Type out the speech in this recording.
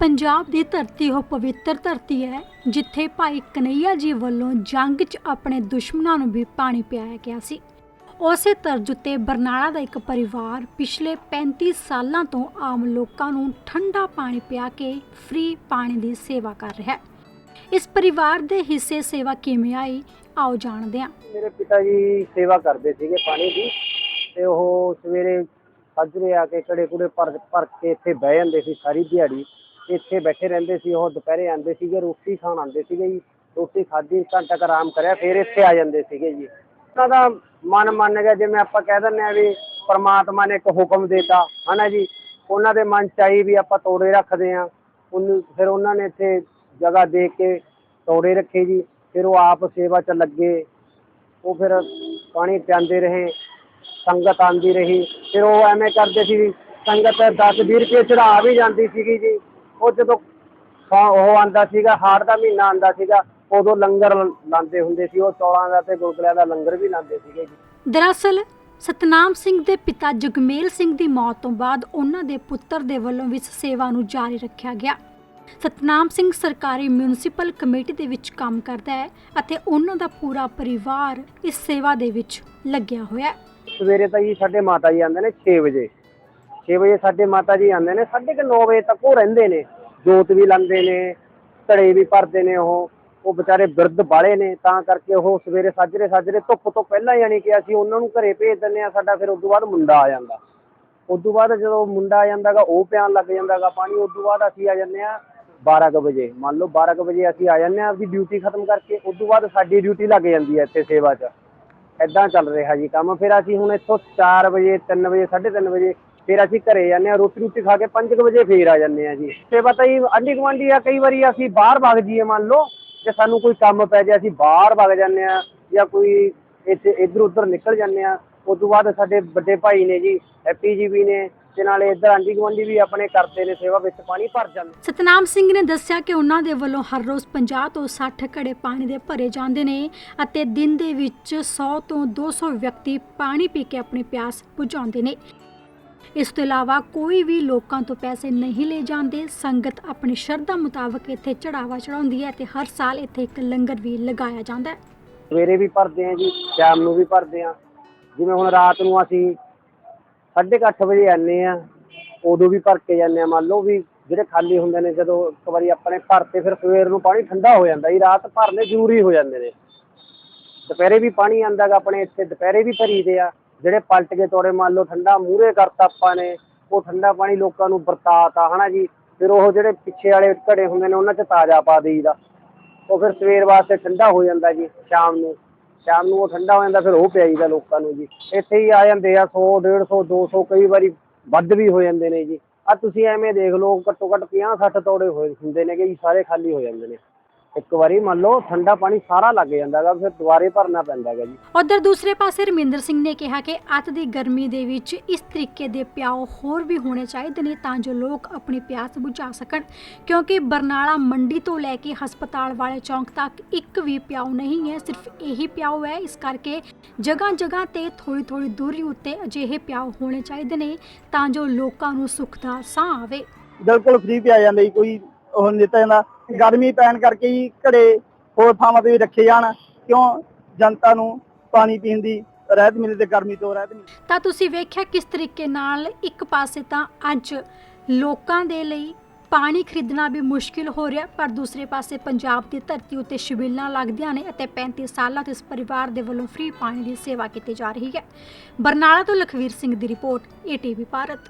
ਪੰਜਾਬ ਦੀ ਧਰਤੀ ਉਹ ਪਵਿੱਤਰ ਧਰਤੀ ਹੈ, ਜਿੱਥੇ ਭਾਈ ਕਨਈਆ ਜੀ ਵੱਲੋਂ ਜੰਗ 'ਚ ਆਪਣੇ ਦੁਸ਼ਮਣਾਂ ਨੂੰ ਵੀ ਪਾਣੀ ਪਿਆਇਆ ਗਿਆ ਸੀ। ਉਸੇ ਤਰਜ਼ ਉੱਤੇ ਬਰਨਾਲਾ ਦਾ ਇੱਕ ਪਰਿਵਾਰ ਪਿਛਲੇ 35 ਸਾਲਾਂ ਤੋਂ ਆਮ ਲੋਕਾਂ ਨੂੰ ਠੰਡਾ ਪਾਣੀ ਪਿਆ ਕੇ ਫ੍ਰੀ ਪਾਣੀ ਦੀ ਸੇਵਾ ਕਰ ਰਿਹਾ ਹੈ। ਇਸ ਪਰਿਵਾਰ ਦੇ ਹਿੱਸੇ ਸੇਵਾ ਕਿਵੇਂ ਆਈ, ਆਓ ਜਾਣਦੇ ਹਾਂ। ਮੇਰੇ ਪਿਤਾ ਜੀ ਸੇਵਾ ਕਰਦੇ ਸੀਗੇ ਪਾਣੀ ਦੀ ਤੇ ਉਹ ਸਵੇਰੇ ਸੱਜਰੇ ਆ ਕੇ ਕੜੇ ਕੁੜੇ ਭਰ ਭਰ ਕੇ ਇੱਥੇ ਬਹਿ ਜਾਂਦੇ ਸੀ ਸਾਰੀ ਦਿਹਾੜੀ। ਇੱਥੇ ਬੈਠੇ ਰਹਿੰਦੇ ਸੀ, ਉਹ ਦੁਪਹਿਰੇ ਆਉਂਦੇ ਸੀਗੇ, ਰੋਟੀ ਖਾਣ ਆਉਂਦੇ ਸੀਗੇ ਜੀ। ਰੋਟੀ ਖਾਧੀ ਘੰਟਾ ਕੁ ਆਰਾਮ ਕਰਿਆ, ਫਿਰ ਇੱਥੇ ਆ ਜਾਂਦੇ ਸੀਗੇ ਜੀ। ਉਹਨਾਂ ਦਾ ਮਨ ਮੰਨ ਗਿਆ, ਜਿਵੇਂ ਆਪਾਂ ਕਹਿ ਦਿੰਦੇ ਆ ਵੀ ਪ੍ਰਮਾਤਮਾ ਨੇ ਇੱਕ ਹੁਕਮ ਦਿੱਤਾ, ਹਨਾ ਜੀ। ਉਹਨਾਂ ਦੇ ਮਨ ਚ ਆਈ ਵੀ ਆਪਾਂ ਤੋੜੇ ਰੱਖਦੇ ਆ ਉਹਨੂੰ, ਫਿਰ ਉਹਨਾਂ ਨੇ ਇੱਥੇ ਜਗ੍ਹਾ ਦੇਖ ਕੇ ਤੋੜੇ ਰੱਖੇ ਜੀ। ਫਿਰ ਉਹ ਆਪ ਸੇਵਾ 'ਚ ਲੱਗੇ। ਉਹ ਫਿਰ ਪਾਣੀ ਪਿਆਉਂਦੇ ਰਹੇ, ਸੰਗਤ ਆਂਦੀ ਰਹੀ। ਫਿਰ ਉਹ ਐਵੇਂ ਕਰਦੇ ਸੀ ਵੀ ਸੰਗਤ 10 20 ਰੁਪਏ ਚੜਾ ਵੀ ਜਾਂਦੀ ਸੀਗੀ ਜੀ। ਉਹ ਜਦੋਂ ਉਹ ਆਂਦਾ ਸੀਗਾ ਹਾੜ ਦਾ ਮਹੀਨਾ ਆਂਦਾ ਸੀਗਾ ਉਦੋਂ ਲੰਗਰ ਲਾਉਂਦੇ ਹੁੰਦੇ ਸੀ ਉਹ ਚੌਲਾਂ ਦਾ ਤੇ ਗੁਲਗੁਲਿਆਂ ਦਾ ਲੰਗਰ ਵੀ ਲਾਉਂਦੇ ਸੀਗੇ ਜੀ। ਦਰਅਸਲ ਸਤਨਾਮ ਸਿੰਘ ਦੇ ਪਿਤਾ ਜਗਮੇਲ ਸਿੰਘ ਦੀ ਮੌਤ ਤੋਂ ਬਾਅਦ ਉਹਨਾਂ ਦੇ ਪੁੱਤਰ ਦੇ ਵੱਲੋਂ ਵੀ ਸੇਵਾ ਨੂੰ ਜਾਰੀ ਰੱਖਿਆ ਗਿਆ। ਸਤਨਾਮ ਸਿੰਘ ਸਰਕਾਰੀ ਮਿਊਨਿਸਪਲ ਕਮੇਟੀ ਦੇ ਵਿੱਚ ਕੰਮ ਕਰਦਾ ਹੈ ਅਤੇ ਉਹਨਾਂ ਦਾ ਪੂਰਾ ਪਰਿਵਾਰ ਇਸ ਸੇਵਾ ਦੇ ਵਿੱਚ ਲੱਗਿਆ ਹੋਇਆ ਹੈ। ਸਵੇਰੇ ਤਾਂ ਜੀ ਸਾਡੇ ਮਾਤਾ ਜੀ ਆਉਂਦੇ ਨੇ 6 ਵਜੇ। 6 ਵਜੇ ਸਾਡੇ ਮਾਤਾ ਜੀ ਆਉਂਦੇ ਨੇ, ਸਾਢੇ ਕੁ ਨੌ ਵਜੇ ਤੱਕ ਉਹ ਰਹਿੰਦੇ ਨੇ। ਜੋਤ ਵੀ ਲਾਉਂਦੇ ਨੇ, ਧੜੇ ਵੀ ਭਰਦੇ ਨੇ ਉਹ। ਉਹ ਵਿਚਾਰੇ ਬਿਰਧ ਬਾਲੇ ਨੇ, ਤਾਂ ਕਰਕੇ ਉਹ ਸਵੇਰੇ ਸਾਜਰੇ ਸਾਜਰੇ ਧੁੱਪ ਤੋਂ ਪਹਿਲਾਂ ਯਾਨੀ ਕਿ ਅਸੀਂ ਉਹਨਾਂ ਨੂੰ ਘਰੇ ਭੇਜ ਦਿੰਦੇ ਆ ਸਾਡਾ ਫਿਰ ਉਸ ਤੋਂ ਬਾਅਦ ਮੁੰਡਾ ਆ ਜਾਂਦਾ। ਉਸ ਤੋਂ ਬਾਅਦ ਜਦੋਂ ਮੁੰਡਾ ਆ ਜਾਂਦਾਗਾ, ਉਹ ਪਿਆਨ ਲੱਗ ਜਾਂਦਾਗਾ ਪਾਣੀ ਉਸ ਤੋਂ ਬਾਅਦ ਅਸੀਂ ਆ ਜਾਂਦੇ ਆ 12 ਕੁ ਵਜੇ। ਮੰਨ ਲਓ 12 ਕੁ ਵਜੇ ਅਸੀਂ ਆ ਜਾਂਦੇ ਆ ਆਪਦੀ ਡਿਊਟੀ ਖਤਮ ਕਰਕੇ ਉਸ ਤੋਂ ਬਾਅਦ ਸਾਡੀ ਡਿਊਟੀ ਲੱਗ ਜਾਂਦੀ ਹੈ ਇੱਥੇ ਸੇਵਾ 'ਚ। ਐਦਾਂ ਚੱਲ ਰਿਹਾ ਜੀ ਕੰਮ। ਫਿਰ ਅਸੀਂ ਹੁਣ ਇੱਥੋਂ 4 ਵਜੇ 3 ਵਜੇ 3:30 ਵਜੇ ਫਿਰ ਅਸੀਂ ਘਰੇ ਜਾਂਦੇ ਆ ਰੋਟੀ ਰੋਟੀ ਖਾ ਕੇ 5 ਵਜੇ ਫੇਰ ਆ ਜਾਂਦੇ ਆ ਜੀ। ਤੇ ਪਤਾ ਹੀ ਆਂਢੀ ਗੁਆਂਢੀ ਆ, ਕਈ ਵਾਰੀ ਅਸੀਂ ਬਾਹਰ ਵਗ ਜੀਏ ਮੰਨ ਲਓ ਜੇ ਸਾਨੂੰ ਕੋਈ ਕੰਮ ਪੈ ਜਾਏ, ਅਸੀਂ ਬਾਹਰ ਵਗ ਜਾਂਦੇ ਆ ਜਾਂ ਕੋਈ ਇੱਥੇ ਇੱਧਰ ਉੱਧਰ ਨਿਕਲ ਜਾਂਦੇ ਆ ਉਸ ਤੋਂ ਬਾਅਦ ਸਾਡੇ ਵੱਡੇ ਭਾਈ ਨੇ ਜੀ ਹੈਪੀ ਜੀ ਵੀ ਨੇ ਤੇ ਨਾਲੇ ਇੱਧਰ ਆਂਢੀ ਗੁਆਂਢੀ ਵੀ ਆਪਣੇ ਕਰਦੇ ਨੇ ਸੇਵਾ ਵਿੱਚ ਪਾਣੀ ਭਰ ਜਾਂਦੇ ਸਤਨਾਮ ਸਿੰਘ ਨੇ ਦੱਸਿਆ ਕਿ ਉਹਨਾਂ ਦੇ ਵੱਲੋਂ ਹਰ ਰੋਜ਼ 50 ਤੋਂ 60 ਘੜੇ ਪਾਣੀ ਦੇ ਭਰੇ ਜਾਂਦੇ ਨੇ ਅਤੇ ਦਿਨ ਦੇ ਵਿੱਚ 100 ਤੋਂ 200 ਵਿਅਕਤੀ ਪਾਣੀ ਪੀ ਕੇ ਆਪਣੀ ਪਿਆਸ ਬੁਝਾਉਂਦੇ ਨੇ। ਇਸ ਤੋਂ ਇਲਾਵਾ ਕੋਈ ਵੀ ਲੋਕਾਂ ਤੋਂ ਪੈਸੇ ਨਹੀਂ ਲਏ ਜਾਂਦੇ। ਸੰਗਤ ਆਪਣੀ ਸ਼ਰਧਾ ਮੁਤਾਬਕ ਇੱਥੇ ਚੜਾਵਾ ਚੜਾਉਂਦੀ ਹੈ ਤੇ ਹਰ ਸਾਲ ਇੱਥੇ ਇੱਕ ਲੰਗਰ ਵੀ ਲਗਾਇਆ ਜਾਂਦਾ ਹੈ। ਸਵੇਰੇ ਵੀ ਭਰਦੇ ਆ ਜੀ, ਸ਼ਾਮ ਨੂੰ ਵੀ ਭਰਦੇ ਆ ਜਿਵੇਂ ਹੁਣ ਰਾਤ ਨੂੰ ਅਸੀਂ ਸਾਢੇ ਕੁ ਅੱਠ ਵਜੇ ਆਨੇ ਆ ਉਦੋਂ ਵੀ ਭਰ ਕੇ ਜਾਂਦੇ ਆ ਮੰਨ ਲਓ ਵੀ ਜਿਹੜੇ ਖਾਲੀ ਹੁੰਦੇ ਨੇ, ਜਦੋਂ ਇੱਕ ਵਾਰੀ ਆਪਣੇ ਭਰਤੇ ਫਿਰ ਸਵੇਰ ਨੂੰ ਪਾਣੀ ਠੰਡਾ ਹੋ ਜਾਂਦਾ ਜੀ, ਰਾਤ ਭਰਨੇ ਜ਼ਰੂਰੀ ਹੋ ਜਾਂਦੇ ਨੇ। ਦੁਪਹਿਰੇ ਵੀ ਪਾਣੀ ਆਂਦਾ ਗਾ, ਆਪਣੇ ਇੱਥੇ ਦੁਪਹਿਰੇ ਵੀ ਭਰੀਦੇ ਆ। ਜਿਹੜੇ ਪਲਟ ਕੇ ਤੋੜੇ, ਮੰਨ ਲਓ ਠੰਡਾ ਮੂਹਰੇ ਕਰਤਾ ਆਪਾਂ ਨੇ, ਉਹ ਠੰਡਾ ਪਾਣੀ ਲੋਕਾਂ ਨੂੰ ਵਰਤਾਤਾ, ਹਨਾ ਜੀ? ਫਿਰ ਉਹ ਜਿਹੜੇ ਪਿੱਛੇ ਵਾਲੇ ਘੜੇ ਹੁੰਦੇ ਨੇ, ਉਹਨਾਂ 'ਚ ਤਾਜ਼ਾ ਪਾ ਦੇਈਦਾ। ਉਹ ਫਿਰ ਸਵੇਰ ਵਾਸਤੇ ਠੰਡਾ ਹੋ ਜਾਂਦਾ ਜੀ, ਸ਼ਾਮ ਨੂੰ। ਸ਼ਾਮ ਨੂੰ ਉਹ ਠੰਡਾ ਹੋ ਜਾਂਦਾ, ਫਿਰ ਉਹ ਪਿਆਈਦਾ ਲੋਕਾਂ ਨੂੰ ਜੀ। ਇੱਥੇ ਹੀ ਆ ਜਾਂਦੇ ਆ 100 150 200 ਕਈ ਵਾਰੀ ਵੱਧ ਵੀ ਹੋ ਜਾਂਦੇ ਨੇ ਜੀ। ਆ ਤੁਸੀਂ ਐਵੇਂ ਦੇਖ ਲਓ, ਘੱਟੋ ਘੱਟ 50 60 ਤੋੜੇ ਹੋਏ ਹੁੰਦੇ ਨੇ ਕਿ ਜੀ ਸਾਰੇ ਖਾਲੀ ਹੋ ਜਾਂਦੇ ਨੇ। ਇੱਕ ਵਾਰੀ ਮੰਨ ਲਓ ਠੰਡਾ ਪਾਣੀ ਸਾਰਾ ਲੱਗ ਜਾਂਦਾ ਗਾ ਫਿਰ ਦੁਬਾਰੇ ਭਰਨਾ ਪੈਂਦਾ ਗਾ ਜੀ। ਉਧਰ ਦੂਸਰੇ ਪਾਸੇ ਰਮਿੰਦਰ ਸਿੰਘ ਨੇ ਕਿਹਾ ਕਿ ਅੱਤ ਦੀ ਗਰਮੀ ਦੇ ਵਿੱਚ ਇਸ ਤਰੀਕੇ ਦੇ ਪਿਆਓ ਹੋਰ ਵੀ ਹੋਣੇ ਚਾਹੀਦੇ ਨੇ ਤਾਂ ਜੋ ਲੋਕ ਆਪਣੀ ਪਿਆਸ ਬੁਝਾ ਸਕਣ ਕਿਉਂਕਿ ਬਰਨਾਲਾ ਮੰਡੀ ਤੋਂ ਲੈ ਕੇ ਹਸਪਤਾਲ ਵਾਲੇ ਚੌਂਕ ਤੱਕ ਇੱਕ ਵੀ ਪਿਆਓ ਨਹੀਂ ਹੈ ਸਿਰਫ ਇਹੀ ਪਿਆਓ ਹੈ। ਇਸ ਕਰਕੇ ਜਗ੍ਹਾ ਜਗ੍ਹਾ ਤੇ ਥੋੜੀ ਥੋੜੀ ਦੂਰੀ ਉੱਤੇ ਅਜਿਹੇ ਪਿਆਓ ਹੋਣੇ ਚਾਹੀਦੇ ਨੇ ਤਾਂ ਜੋ ਲੋਕਾਂ ਨੂੰ ਸੁੱਖ ਦਾ ਸਾਹ ਆਵੇ। ਬਿਲਕੁਲ ਫ੍ਰੀ ਪਿਆ ਜਾਂਦਾ ਜੀ ਕੋਈ ਉਹ ਨਹੀਂ ਦਿੱਤਾ ਜਾਂਦਾ ਗਰਮੀ ਪੈਣ ਕਰਕੇ ਹੀ ਘੜੇ ਹੋਰ ਥਾਵਾਂ ਤੇ ਵੀ ਰੱਖੇ ਜਾਣ, ਕਿਉਂ ਜਨਤਾ ਨੂੰ ਪਾਣੀ ਪੀਣ ਦੀ ਰਹਿਤ ਮਿਲੇ ਤੇ ਗਰਮੀ ਤੋਂ ਰਹਿਤ ਮਿਲੇ। ਤਾਂ ਤੁਸੀਂ ਵੇਖਿਆ ਕਿਸ ਤਰੀਕੇ ਨਾਲ ਇੱਕ ਪਾਸੇ ਤਾਂ ਅੱਜ ਲੋਕਾਂ ਦੇ ਲਈ ਪਾਣੀ ਖਰੀਦਣਾ ਵੀ ਮੁਸ਼ਕਿਲ ਹੋ ਰਿਹਾ, ਪਰ ਦੂਸਰੇ ਪਾਸੇ ਪੰਜਾਬ ਦੀ ਧਰਤੀ ਉੱਤੇ ਸ਼ਬੀਲਾਂ ਲੱਗਦੀਆਂ ਨੇ ਅਤੇ 35 ਸਾਲਾਂ ਤੋਂ ਇਸ ਪਰਿਵਾਰ ਦੇ ਵੱਲੋਂ ਫ੍ਰੀ ਪਾਣੀ ਦੀ ਸੇਵਾ ਕੀਤੀ ਜਾ ਰਹੀ ਹੈ। ਬਰਨਾਲਾ ਤੋਂ ਲਖਵੀਰ ਸਿੰਘ ਦੀ ਰਿਪੋਰਟ ਏਟੀਵੀ ਭਾਰਤ।